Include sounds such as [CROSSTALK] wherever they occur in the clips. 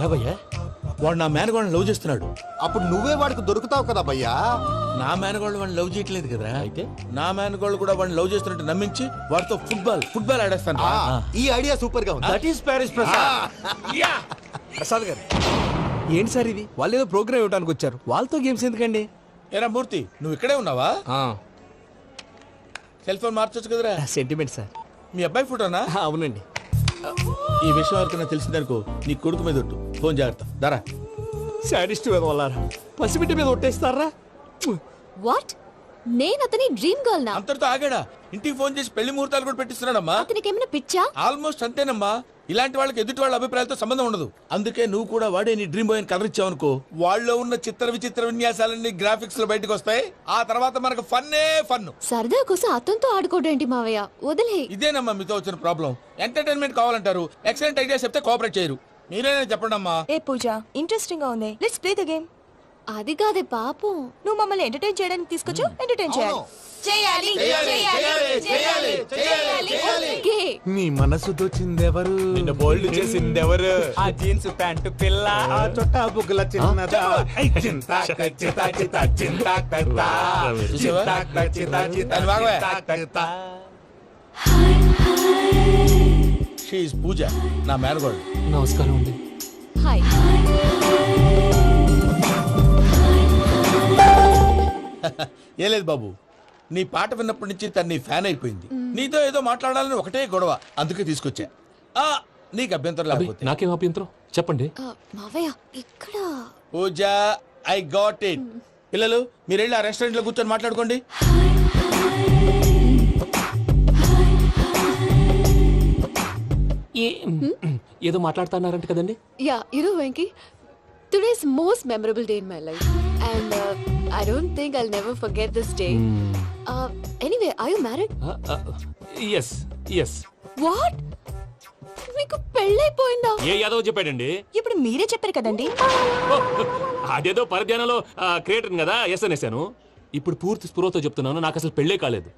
ఎలా భయ్యా వాడు నా మేనగోళ్ళని లవ్ చేస్తున్నాడు. అప్పుడు నువ్వే వాడికి దొరుకుతావు కదా భయ్యా? నా మేనగోళ్ళు వాడిని లవ్ చేయట్లేదు కదరా అయితే? నా మేనగోళ్ళు కూడా వాడిని లవ్ చేస్తున్నట్టు నమ్మించి వాడితో ఫుట్బాల్ ఫుట్బాల్ ఆడేస్తాను. ఆ, ఈ ఐడియా సూపర్గా ఉంది that is Paris Prasad yeah! Prasad గారు ఏంటి సార్ ఇది? వాళ్ళు ఏదో ప్రోగ్రామ్ ఇవ్వడానికి వచ్చారు. వాళ్ళతో గేమ్స్ ఎందుకండి? ఏరా మూర్తి నువ్వు ఇక్కడే ఉన్నావా? సెల్ ఫోన్ మార్చొచ్చు కదరా? సెంటిమెంట్ సార్ మీ అబ్బాయి ఫోటోనా? అవునండి. ఈ విషయం ఎవరికైనా తెలిసిందనుకో నీ కొడుకు మీద ఒట్టు. ఫోన్ జాగ్రత్త. దారా. సాడిస్ట్ మీద వాళ్ళారా? పసిబిడ్డ మీద ఒట్టేస్తారా? వాట్? నేను అతని డ్రీమ్ గర్ల్ నా అంతటితో ఆగాడా? ఇంటికి ఫోన్ చేసి పెళ్ళి ముహూర్తాలు కూడా పెట్టిస్తున్నాడమ్మా. అతనికి ఏమైనా పిచ్చా? ఆల్మోస్ట్ అంతేనమ్మా. ఇలాంటి వాళ్ళకి ఎదుటి వాళ్ళ అభిప్రాయాలతో సంబంధం ఉండదు. అందుకే నువ్వు కూడా వాడే నీ డ్రీమ్ బాయ్ కలర్ ఇచ్చావనుకో వాళ్ళలో ఉన్న చిత్ర విచిత్ర విన్యాసాలన్నీ గ్రాఫిక్స్లో బయటకు వస్తాయి. ఆ తర్వాత మనకు ఫన్నే ఫన్. సరదా కోసం అతనితో ఆడుకోడేంటి మావయ్య? వదిలే ఇదేనమ్మా మీతో వచ్చిన ప్రాబ్లం. ఎంటర్టైన్మెంట్ కావాలంటారు. ఎక్సలెంట్ ఐడియా చెప్తే కోఆపరేట్ చేయరు. మీరేనా చెప్పండి అమ్మా ఏ పూజ ఇంట్రెస్టింగ్గా ఉంది. లెట్స్ ప్లే ద గేమ్ అది కాదే పాపం. నువ్వు మమ్మల్ని ఎంటర్టైన్ చేయడానికి తీసుకొచ్చు ఎంటర్టైన్ చేయాలి. చేయాలి ఓకే. నీ మనసు దోచిందెవరు నిన్ను బోల్డ్ చేసింది ఎవరు ఆ జీన్స్ ప్యాంటు పిల్ల ఆ చుట్టా బుగ్గల చిన్నదా? ఐ చింతా చింతా చింతా చింతా? చింతా చింతా. చింతా. చింతా కర్తా. షీఈ్ పూజ. నా మేనగోడు. నమస్కారం అండి. హాయ్. ఏ లేదు బాబు. నీ పాట విన్నప్పటి నుంచి తను నీ ఫ్యాన్ అయిపోయింది. నీతో ఏదో మాట్లాడాలని ఒకటే గొడవ. అందుకే తీసుకొచ్చా. ఆ, నీకు అభ్యంతరం లేకపోతే. నాకేం అభ్యంతరం? చెప్పండి. ఆ, మావయ్య ఇక్కడ. Pooja I got it. పిల్లలు మీరు వెళ్ళి ఆ రెస్టారెంట్లో కూర్చొని మాట్లాడుకోండి. ఏదో మాట్లాడుతున్నారంట కదండి? యా ఇరు Venky today's most memorable day in my life and I don't think I'll never forget this day anyway I you married yes yes what మీకు పెళ్ళైపోయిందా? ఏ యాదవ్ చెప్పాడండి. ఇప్పుడు మీరే చెప్పారు కదండి. అదేదో పరధ్యానంలో క్రియేటర్ కదా ఎస్ అనేసాను. ఇప్పుడు పూర్తి స్పృహతో చెప్తున్నాను నాకు అసలు పెళ్ళే కాలేదు.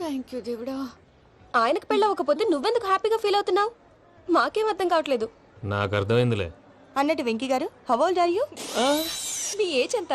థ్యాంక్ యూ దేవుడా. ఆయనకు పెళ్ళి అవ్వకపోతే నువ్వెందుకు హ్యాపీగా ఫీల్ అవుతున్నావు? మాకేం అర్థం కావట్లేదు. నాకు అర్థమైందిలే. అన్నట్టు వెంకీ గారు హౌ ఓల్డ్ ఆర్ యు? మీ ఏజ్ ఎంత?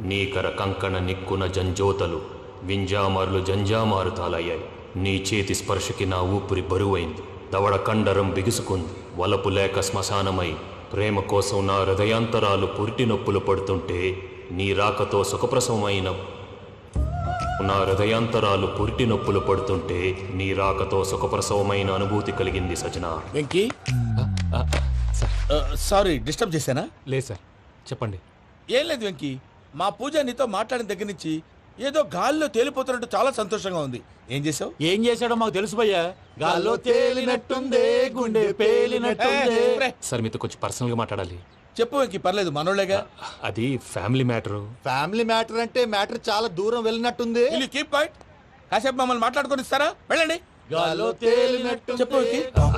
నీకర కంకణ నిక్కున జంజోతలు వింజామారులు జంజామారుతాలయ్యాయి. నీ చేతి స్పర్శకి నా ఊపిరి బరువైంది. దవడ కండరం బిగుసుకుంది. వలపు లేక శ్మశానమై ప్రేమ కోసం నా హృదయాంతరాలు పురిటి నొప్పులు పడుతుంటే నీ రాకతో సుఖప్రసవమైన నా హృదయాంతరాలు పురిటి నొప్పులు పడుతుంటే నీ రాకతో సుఖప్రసవమైన అనుభూతి కలిగింది సజనా వెంకీ? సారీ డిస్టర్బ్ చేశానా? లేదు సార్. చెప్పండి. ఏం లేదు వెంకీ. మా పూజ నీతో మాట్లాడిన దగ్గర నుంచి ఏదో గాల్లో తేలిపోతున్నట్టు చాలా సంతోషంగా ఉంది. ఏం చేసావు ఏం చేశాడో మాకు తెలుసు భయ్యా. గాల్లో తేలినట్టుందే గుండె పేలినట్టుందే. సార్ మీతో కొంచెం పర్సనల్గా మాట్లాడాలి. చెప్పు వెంకీ పర్లేదు మనోళ్ళేగా. అది ఫ్యామిలీ మ్యాటరు. ఫ్యామిలీ మ్యాటర్ అంటే మ్యాటర్ చాలా దూరం వెళ్ళినట్టుంది. కీప్ పాయింట్ కాసేపు మమ్మల్ని మాట్లాడుకొని ఇస్తారా? వెళ్ళండి. గాల్లో తేలినట్టు చెప్పు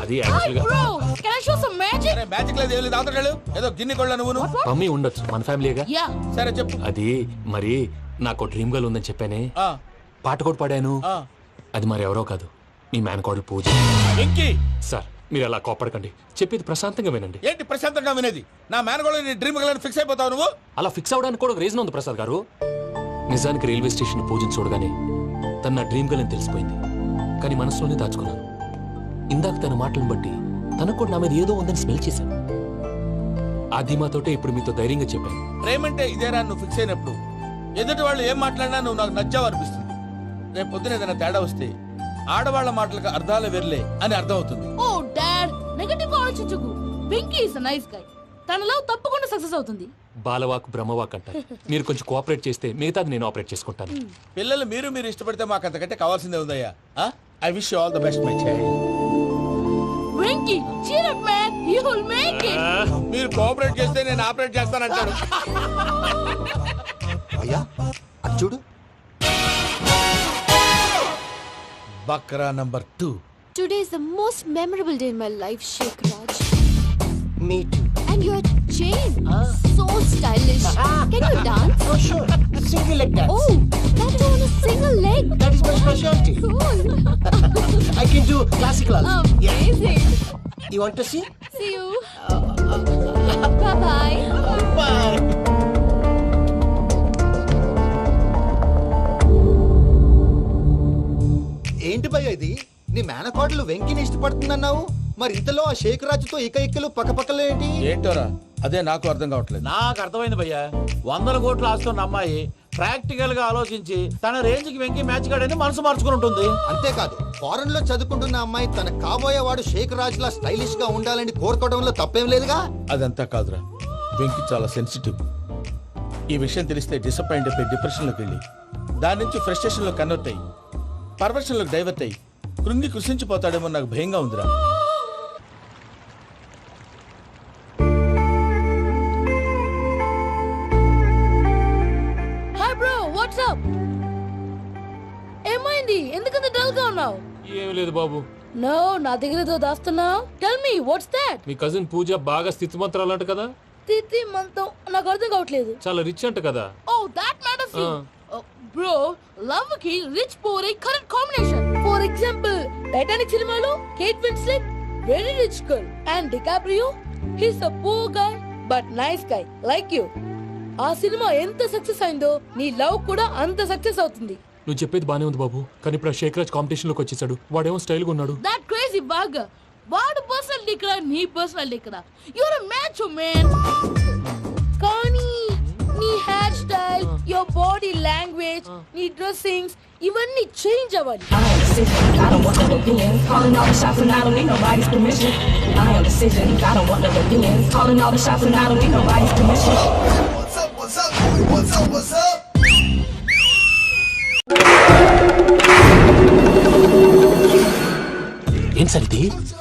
అది యాక్చువల్గా Bro, can I show some magic? అరే మ్యాజిక్ లేదు ఏం లేదు. వెళ్ళు. ఏదో గిన్నె కొళ్ళ నువ్వు మమ్మీ ఉండొచ్చు మన ఫ్యామిలీగా Yeah. సరే చెప్పు. అది మరి నాకు డ్రీమ్ గర్ల్ ఉందని చెప్పానే. ఆ, పాట కూడా పాడాను. ఆ. అది మరి ఎవరో కాదు మీ మేనకోడలు పూజ. సార్ మీరు అలా కోపడకండి చెప్పేది ప్రశాంతంగా వినండి. ఏంటి ప్రశాంతంగా వినేది? నా మేనగోళ నీ డ్రీమ్ గలని ఫిక్స్ అయిపోతావు నువ్వు? అలా ఫిక్స్ అవడానికి కూడా ఒక రీజన్ ఉంది ప్రసాద్ గారు. నిజానికి రైల్వే స్టేషన్ పూజను చూడగానే తన నా డ్రీమ్ గర్ల్ అని తెలిసిపోయింది. కానీ మనసులోనే దాచుకున్నాను. ఇందాక తన మాటలను బట్టి తనకు కూడా నా మీద ఏదో ఉందని స్మెల్ చేశాను. ఆ ధీమాతోటే ఇప్పుడు మీతో ధైర్యంగా చెప్పాను. ప్రేమంటే ఇదేరా నువ్వు ఫిక్స్ అయినప్పుడు. ఎదుటి వాళ్ళు ఏం మాట్లాడినా నువ్వు నాకు నచ్చావు అనిపిస్తుంది రేపు పొద్దున ఏదైనా తేడా వస్తే ఆడవాళ్ళ మాటలకు అర్థాలు వెర్లే అని అర్థం అవుతుంది Oh, Dad, నెగటివ్ ఆలోచించకు వెంకీ ఇస్ నైస్ గై తన లవ్ తప్పకుండా సక్సెస్ అవుతుంది. బాలవాక్ బ్రహ్మవాక్ అంటారు. మీరు కొంచెం కోఆపరేట్ చేస్తే మిగతాది నేను ఆపరేట్ చేసుకుంటాను. పిల్లలు మీరు మీరు ఇష్టపడితే మాకు అంతకంటే కావాల్సిందే ఉందయ్యా. I wish all the best my child Venky cheer up man you will make it మీరు కోఆపరేట్ చేస్తే నేను ఆపరేట్ చేస్తానంటాడు అయ్యా అది చూడు Bakra number two Today is the most memorable day in my life, Sheikh Raj. Me too. And your chain, so stylish. Can you dance? Oh, sure. Single leg dance. Oh, that on a single leg. That is my specialty. Can do classical also. Amazing. You want to see? See you. [LAUGHS] Bye bye. Bye. ఏంటి భయ్య ఇది నీ మేనకోడలు వెంకిని ఇష్టపడుతుందన్నావు మరి ఇంతలో ఆ షేక్ రాజుతో ఇక ఇక్కలు పక్కపక్కలు ఏంటి ఏంటోరా అదే నాకు అర్థం కావట్లేదు నాకు అర్థమైంది భయ్యా వందల కోట్లు ఆస్తున్న అమ్మాయి ప్రాక్టికల్గా ఆలోచించి తన రేంజ్కి వెంకి మ్యాచ్ కాడని మనసు మార్చుకుని ఉంటుంది. అంతేకాదు ఫారెన్లో చదువుకుంటున్న అమ్మాయి తన కాబోయేవాడు షేక్ రాజ్ లా స్టైలిష్గా ఉండాలని కోరుకోవడంలో తప్పేం లేదుగా? అదంతా కాదురా. వెంకి చాలా సెన్సిటివ్ ఈ విషయం తెలిస్తే డిసప్పాయింట్ అయిపోయి డిప్రెషన్లోకి వెళ్ళి దాని నుంచి ఫ్రస్ట్రేషన్లో కన్వర్ట్ అయ్యి పర్వర్షన్లోకి డైవర్ట్ అయ్యి కృంగి కృషించిపోతాడేమో నాకు భయంగా ఉందిరా. ఏం లేదు బాబు. నో నా దగ్గర ఏదో దాస్తున్నావు? టెల్ మీ వాట్స్ దాట్ మీ కజిన్ పూజ బాగా స్థితిమంతరాలు అంట కదా? తిత్తి మంతం నాకు అర్థం కావట్లేదు. చాలా రిచ్ అంట కదా? ఓ దాట్ మ్యాటర్ ఫీ. బ్రో లవ్కి rich poor correct combination for example Titanic సినిమాలో Kate Winslet very rich girl and DiCaprio he's a poor guy but nice guy like you ఆ సినిమా ఎంత సక్సెస్ అయిందో నీ లవ్ కూడా అంత సక్సెస్ అవుతుంది. నువ్వు చెప్పేది బానే ఉంది బాబు కానీ ఇప్పుడు ఆ షేక్ రాజ్ కాంపిటీషన్లోకి వచ్చేసాడు. వాడేమో స్టైల్గా ఉన్నాడు. దట్ క్రేజీ బాగ్ వాడు పర్సనల్ ఇక్కడ నీ పర్సనల్ ఇక్కడ. యువర్ మ్యాచ్ మ్యాన్ కానీ నీ hair style your body language నీ డ్రెస్సింగ్స్ ఇవన్నీ చేంజ్ అవ్వాలి. I am decision. I don't want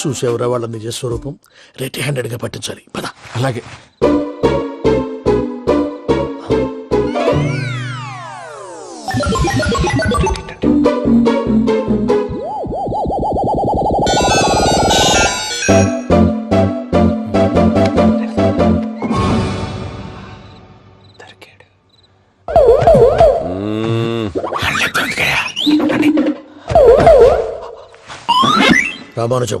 చూసేవరా వాళ్ళ నిజ స్వరూపం? రెట్టి హ్యాండెడ్గా పట్టించాలి. పద. అలాగే. దొరికాడు. రామానుజం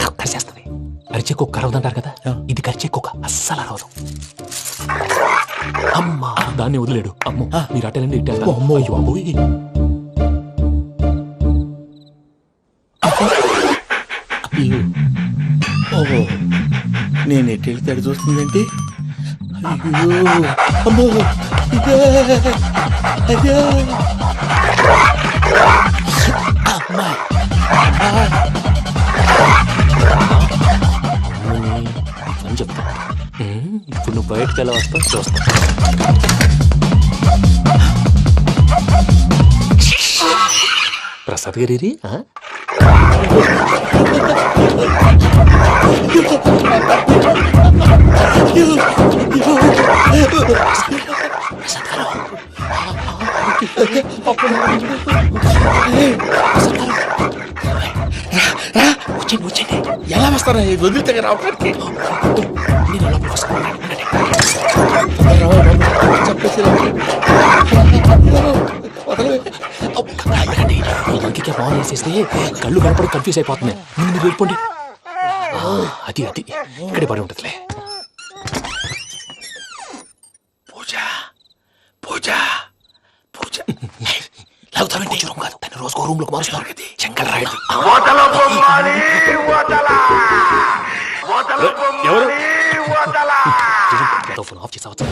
అరిచే కుక్క అరవదంటారు కదా? ఇది కరిచే కుక్క అస్సలు అరవదు. అమ్మా! దాన్ని వదిలేడు. అమ్మో! మీరు అటెండి ఇట్టేస్తారు అమ్మో. అయ్యో ఓహో! నేను ఎటు వెళ్తే అటు చూస్తుందేంటి? అయ్యో! అమ్మో! ఇదే! అదే ఎలా వస్తావు చూస్తా. ప్రసాద్ గారి ఎలా వస్తారా వదిలితే రావడానికి నేను లోపలికి వస్తాను. ఫోన్ వేసేస్తే కళ్ళు కనపడి కన్ఫ్యూజ్ అయిపోతున్నాయి ముందు మీరు వెళ్ళిపోండి. అది అది. ఇక్కడే పడి ఉంటుందిలే. పూజ పూజ పూజ. లాగుతామంటే రూమ్ కాదు. తన రోజుకో రూమ్లోకి మారుస్తున్నారు కదా. చెంకల్ రాయడం. ఎవరు? ఫోన్ ఆఫ్ చేసావచ్చు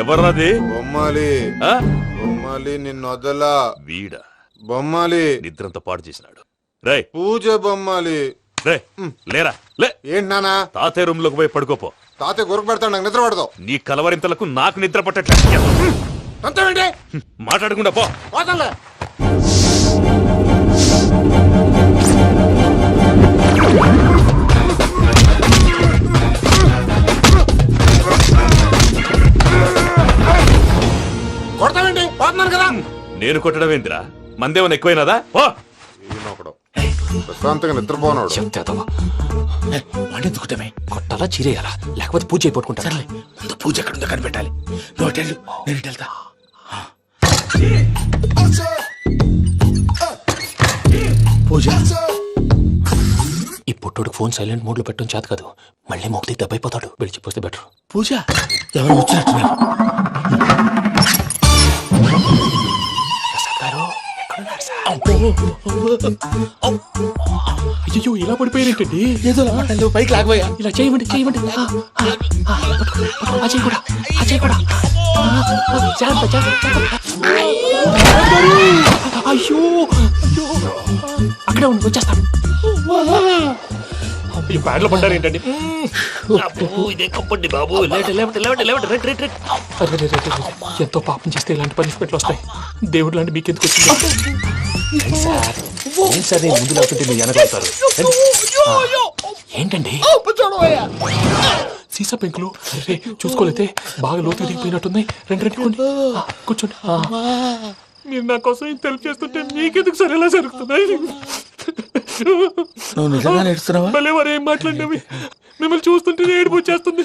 ఎవరది? బొమ్మాలి. ఆ? బొమ్మాలి నిన్ను వదలా. వీడ? బొమ్మాలి. నిద్రంతా పాడు చేసినాడు. రే పూజ బొమ్మాలి. రే లేరా? లే. ఏంటి నానా తాతయ్య రూమ్లోకి పోయి పడుకోపో. తాతయ్య గురకు పెడతాడు నాకు నిద్ర పడదు. నీ కలవరింతలకు నాకు నిద్ర పట్టట్లేదు అంతేంటి మాట్లాడకుండా పో. పోతాలే పోతున్నాను కదా. నేను కొట్టడం ఏందిరా? మందేమన్నా ఎక్కువైనదా? ఓ. ప్రశాంతంగా నిద్రపోనాడు. చెప్తే కొట్టాలా చీరేయాలా? లేకపోతే పూజ అయిపోట్టుకుంటారా సర్లే ముందు పూజ ఎక్కడుందో కనిపెట్టాలి. నువ్వు నేను ఇటు వెళ్తా పూజ. ఈ పుట్టోడికి ఫోన్ సైలెంట్ మోడ్లో పెట్టడం చేత కాదు. మళ్ళీ మొక్కి దెబ్బైపోతాడు. వెళ్ళి చెప్పొస్తే బెటర్. పూజ? ఎవరు వచ్చినట్టున్నారు. అయ్యో ఇలా పడిపోయారేంటండి ఏదో లమ్మటండి పైకి లాగబోయా ఇలా చేయమండి చేయమండి చేయి కూడా చేయి కూడా జాగ్రత్త, జాగ్రత్త. అయ్యో అయ్యో అక్కడే ఉండి వచ్చేస్తాను అయ్యో బ్యాడ్లో పడ్డారు ఏంటండి? ఇదే కప్పండి బాబు. రే, రే, రే, రే. ఎంతో పాపం చేస్తే ఇలాంటి పనిష్మెంట్లు వస్తాయి. దేవుడు లాంటి మీకు ఎందుకు వచ్చింది? సార్? ముందు లేకుంటే మీరు ఏంటండి? సీసా పెంకులు. అరే చూసుకోలేతే బాగా లోతు దిగిపోయినట్టున్నాయి రెండు రెండు కూర్చోండి. మీరు నా కోసం ఇంత హెల్ప్ చేస్తుంటే మీకెందుకు సరే ఎలా జరుగుతున్నాయి? నువ్వు నిజంగా భలే ఏం మాట్లాడినవి. మిమ్మల్ని చూస్తుంటే ఏడుపు వచ్చేస్తుంది.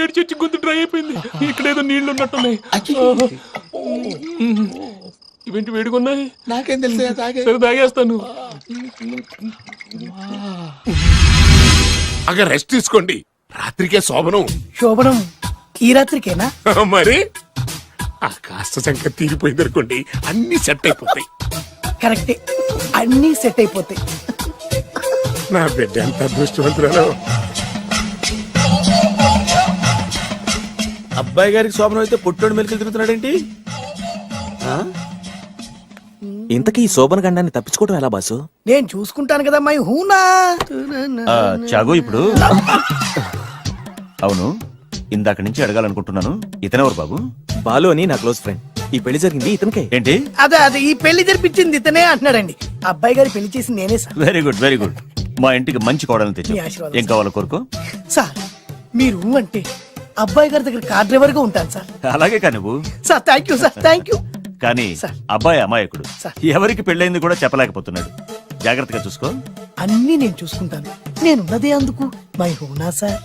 ఏడు చెట్టు గొంతు డ్రై అయిపోయింది. ఇక్కడ ఏదో నీళ్ళు ఉన్నట్టున్నాయి. ఇవేంటి వేడుకున్నాయి నాకేం తెలుసు సరే తాగేస్తాను. అగ రెస్ట్ తీసుకోండి. రాత్రికే శోభనం. శోభనం ఈ రాత్రికేనా? [LAUGHS] మరి? ఆ కాస్త సంఖ్య తీరిపోయింది అనుకోండి అన్ని సెట్ అయిపోతాయి. కరెక్టే. అన్నీ సెట్ అయిపోతాయి. నా బిడ్డ ఎంత అదృష్టవంతురాలు. అబ్బాయి గారికి శోభనం అయితే పుట్టోడు మెలికలు తిరుగుతున్నాడేంటి? ఇంతకీ ఈ శోభన గండాన్ని తప్పించుకోవడం ఎలా బాసు? నేను చూసుకుంటాను కదా మై హూనా. చాగు ఇప్పుడు. అవును ఇందాక నుంచి అడగాలనుకుంటున్నాను. ఇతనెవరు బాబు? బాలు అని నా క్లోజ్ ఫ్రెండ్. ఈ పెళ్ళి జరిగింది ఇతనికే. ఏంటి? అదే అదే ఈ పెళ్ళి జరిపించింది ఇతనే అంటున్నాడండి. అబ్బాయి గారి పెళ్ళి చేసింది నేనే sir. Very good very good మా ఇంటికి మంచి కోడలను తెచ్చు మీ ఆశీర్వాదం, ఏం కావాలో కోరుకో. సార్ మీరు అంటే అబ్బాయి గారి దగ్గర కార్ డ్రైవర్గా ఉంటాను సార్. అలాగే కా నువ్వు. Sir thank you sir thank you కానీ సార్. అబ్బాయి అమాయకుడు. సార్. ఎవరికి పెళ్ళైంది కూడా చెప్పలేకపోతున్నాడు. జాగ్రత్తగా చూసుకో. అన్నీ నేను చూసుకుంటాను. నేనున్నదే అందుకు. My హూనా sir.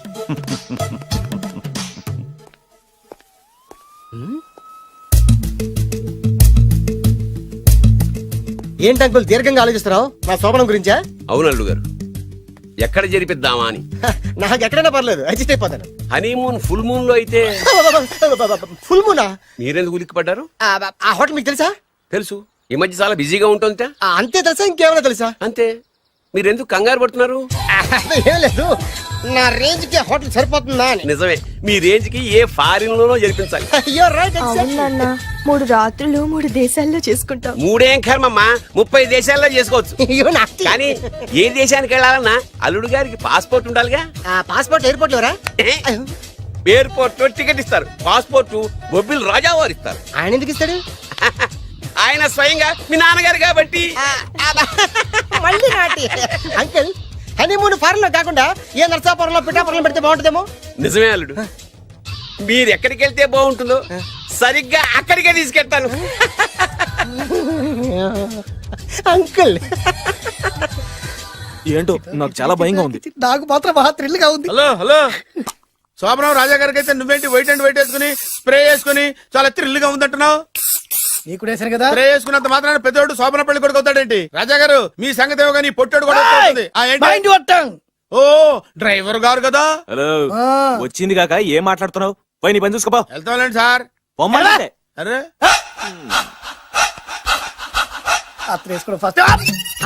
[LAUGHS] ఏంటి అంకుల్ దీర్ఘంగా ఆలోచిస్తున్నావు? నా శోభనం గురించా? అవును గారు. ఎక్కడ జరిపిద్దామా అని. నాకు ఎక్కడైనా పర్లేదు అడ్జస్ట్ అయిపోతాను. హనీమూన్ ఫుల్ మూన్లో అయితే ఫుల్ మూనా? మీరెందుకు ఉలిక్కి పడ్డారు? ఆ హోటల్ మీకు తెలుసా? తెలుసు. ఈ మధ్య చాలా బిజీగా ఉంటుంది అంతే తెలుసా? ఇంకేమైనా తెలుసా? అంతే. మీరెందుకు కంగారు పడుతున్నారు? ఏం లేదు. నా రేంజ్కి హోటల్ సరిపోతుందా అని. నిజమే మీ రేంజ్కి ఏ ఫారిన్ లోనో జరిపించాలి అయ్యో రైట్ నాన్న మూడు రాత్రులు మూడు దేశాల్లో చేసుకుంటాం. మూడేం కర్మమ్మా ముప్పై దేశాల్లో చేసుకోవచ్చు. కానీ ఏ దేశానికి వెళ్ళాలన్నా అల్లుడు గారికి పాస్పోర్ట్ ఉండాలిగా? పాస్పోర్ట్ ఎయిర్పోర్ట్ లోరా ఎయిర్పోర్ట్లో టికెట్ ఇస్తారు. పాస్పోర్ట్ బొబ్బిల్ రాజా వారు ఇస్తారు. ఆయన ఎందుకు ఇస్తాడు? [LAUGHS] ఆయన స్వయంగా మీ నాన్నగారు కాబట్టి. మళ్ళీ నాటి. అంకుల్ హనీమూన్ ఫారెన్లో కాకుండా ఏ నర్సాపురంలో పిఠాపురంలో పెడితే బాగుంటుందేమో? నిజమే అల్లుడు. మీరు ఎక్కడికి వెళ్తే బాగుంటుందో సరిగ్గా అక్కడికే తీసుకెళ్తాను. అంకుల్. ఏంటో నాకు చాలా భయంగా ఉంది. నాకు మాత్రం బాగా థ్రిల్గా ఉంది. Hello hello. శోభనం రాజా గారికి అయితే నువ్వేంటి వైట్ అండ్ వైట్ వేసుకుని స్ప్రే వేసుకుని చాలా థ్రిల్గా ఉందంటున్నావు? నీకు వేసాను కదా? స్ప్రే వేసుకున్నంత మాత్రాన పెద్దోడు శోభన పెళ్ళి కొడుకు అవుతాడేంటి? రాజా గారు మీ సంగతి ఏమో కానీ పొట్టోడు కూడా అవుతుంది. ఆ, ఏంటి? మైండ్ కొట్టాం! ఓ డ్రైవర్ గారు కదా? హలో వచ్చింది కాక ఏం మాట్లాడుతున్నావు? పోయి నీ పని చూసుకోపో. వెళ్తాంలేండి సార్. పొమ్మంటే. అరే! అత్త వేసుకోవడం ఫస్ట్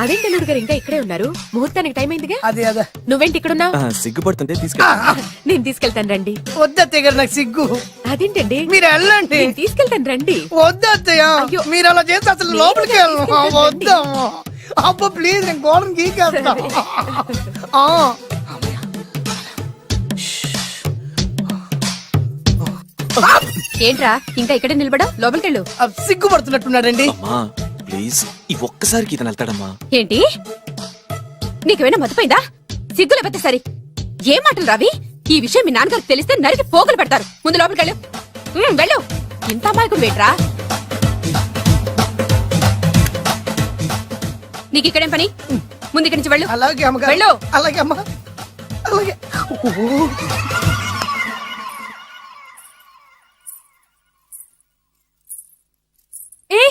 అదేంటి అల్లుడు గారు ఇంకా ఇక్కడే ఉన్నారు? ముహూర్తానికి టైం అయిందిగా? అదే అదే. నువ్వేంటి ఇక్కడున్నా సిగ్గుపడుతుంటే తీసుకెళ్ళి నేను తీసుకెళ్తాను రండి. వద్దత్తయ్య గారు నాకు సిగ్గు. అదేంటండి? మీరు వెళ్ళండి. నేను తీసుకెళ్తాను రండి. వద్దత్తయ్య అయ్యో. మీరు అలా చేస్తే అసలు లోపలికి వెళ్ళను. వద్దమ్మా అబ్బా ప్లీజ్ నేను గోడను గీకేస్తా. ఆ. ఏంట్రా ఇంకా ఇక్కడే నిలబడా లోపలికెళ్ళు. ఆ, సిగ్గుపడుతున్నట్టున్నాడండి. అమ్మా. ప్లీజ్. ఈ ఒక్కసారికి ఇతను వెళ్తాడమ్మా. ఏంటి? నీకేమైనా మతిపోయిందా? సిగ్గు లేకపోతే సరి. ఏ మాటలు రావి? ఈ విషయం మీ నాన్నగారికి తెలిస్తే నరికి పోగులు పెడతారు. ముందు లోపలికెళ్ళు ఉమ్, వెళ్ళు. ఇంత అమాయకుడు వేట్రా నీకు ఇక్కడేం పని? ముందు ఇక్కడి నుంచి వెళ్ళు. అలాగే అమ్మగారు. వెళ్ళు. అలాగే అమ్మా. అలాగే. ఓ. ఏ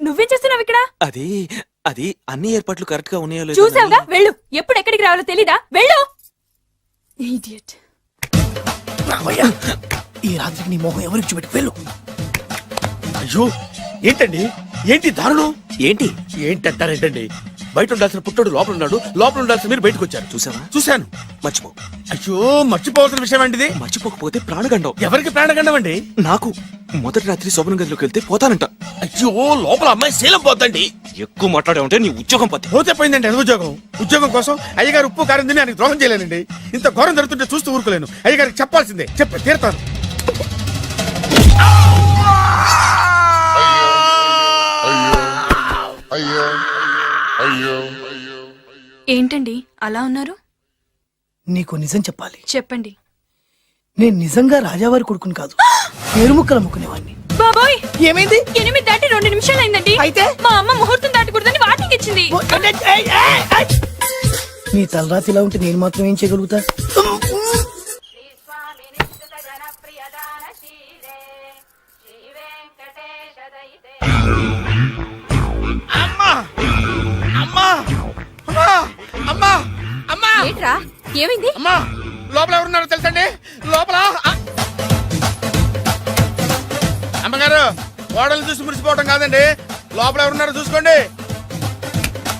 నువ్వేం చేస్తున్నావు ఇక్కడ అది అది అన్ని ఏర్పాట్లు కరెక్ట్గా ఉన్నాయో లేదో చూసావుగా? వెళ్ళు. ఎప్పుడు ఎక్కడికి రావాలో తెలీదా? వెళ్ళు. Idiot. రామయ్య, ఈ రాత్రికి నీ మొహం ఎవరికి చూపెట్టి? వెళ్ళు. అయ్యో ఏంటండి? ఏంటి దారుణం? ఏంటి? ఏంటంటారేంటండి? బయట ఉండాల్సిన పుట్టోడు లోపల ఉన్నాడు. లోపల ఉండాల్సిన మీరు బయటకు వచ్చారు. చూసావా? చూశాను. మర్చిపో. అయ్యో మర్చిపోవాల్సిన విషయం ఏంటిది? మర్చిపోకపోతే ప్రాణగండం. ఎవరికి ప్రాణగండం అండి? నాకు. మొదటి రాత్రి శోభన గదిలోకి వెళ్తే పోతానంట. అయ్యో లోపల అమ్మాయి శీలం పోద్దండి. ఎక్కువ మాట్లాడే ఉంటే నీ ఉద్యోగం పత్తి పోతే పోయిందండి అది ఉద్యోగం. ఉద్యోగం కోసం అయ్యగారు ఉప్పు కారం తిని ఆయనకు ద్రోహం చేయలేనండి. ఇంత ఘోరం జరుగుతుంటే చూస్తూ ఊరుకోలేను. అయ్యగారికి చెప్పాల్సిందే. చెప్ప తీరుతాను. అయ్యో అయ్యో. ఏంటండి? అలా ఉన్నారు? నీకు నిజం చెప్పాలి. చెప్పండి. నేను నిజంగా రాజావారి కొడుకుని కాదు. పేరుముక్కలు అమ్ముకునేవాడిని బాబోయ్! ఏమైంది? ఎనిమిది దాటి రెండు నిమిషాలు అయిందండి అయితే? మా అమ్మ ముహూర్తం దాటకూడదని వాటికి ఇచ్చింది. నీ తలరాతి ఇలా ఉంటే నేను మాత్రం ఏం చేయగలుగుతా? అమ్మా! అమ్మా! ఏంట్రా? ఏమైంది? అమ్మా! లోపల ఎవరున్నారో తెలుసండి? లోపల! అమ్మగారు ఓడలు చూసి మురిసిపోవడం కాదండి. లోపల ఎవరున్నారో చూసుకోండి.